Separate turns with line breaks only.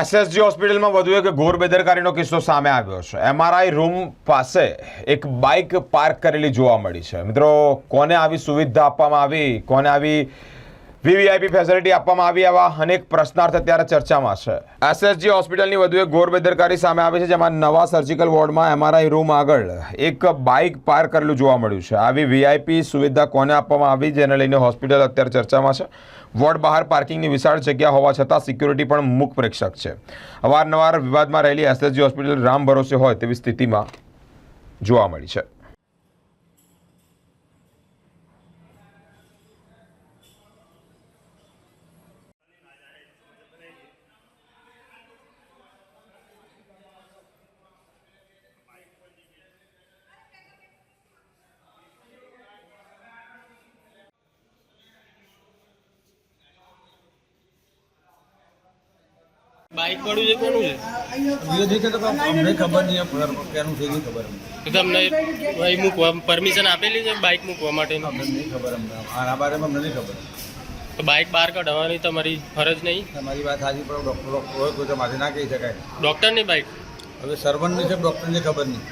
SSG હોસ્પિટલમાં વધુ એક ઘોર બેદરકારીનો કિસ્સો સામે આવ્યો છે. એમઆરઆઈ રૂમ પાસે એક બાઇક પાર્ક કરેલી જોવા મળી છે. મિત્રો, કોને આવી સુવિધા આપવામાં આવી? કોને આવી વીવીઆઈપી ફેસિલિટી આપવામાં આવી આવા અનેક પ્રશ્નાર્થ અત્યારે ચર્ચામાં છે. એસએસજી હોસ્પિટલની વધુ એક ઘોર બેદરકારી સામે આવી છે, જેમાં નવા સર્જિકલ વોર્ડમાં એમઆરઆઈ રૂમ આગળ એક બાઇક પાર્ક કરેલું જોવા મળ્યું છે. આવી વીઆઈપી સુવિધા કોને આપવામાં આવી, જેને લઈને હોસ્પિટલ અત્યારે ચર્ચામાં છે. વોર્ડ બહાર પાર્કિંગની વિશાળ જગ્યા હોવા છતાં સિક્યુરિટી પણ મુખ પ્રેક્ષક છે. અવારનવાર વિવાદમાં રહેલી એસએસજી હોસ્પિટલ રામ ભરોસે હોય તેવી સ્થિતિમાં જોવા મળી છે.
બાઇક પડ્યું છે કોનું છે?
ધીરે ધીરે તો અમને ખબર નહીં ક્યાંનું છે નહીં ખબર
તો તમને ભાઈ મૂકવા પરમિશન આપેલી છે બાઇક મૂકવા માટેની?
અમને નહીં ખબર અમને. આના બારેમાં અમને નહીં ખબર.
તો બાઇક બહાર કઢાવવાની તમારી ફરજ નહીં?
તમારી વાત સાચી પણ ડૉક્ટર ડૉક્ટર હોય કોઈ તો માથે ના કહી શકાય.
ડૉક્ટરની બાઇક
હવે સર્વન્ટની છે ડૉક્ટરને ખબર નહીં.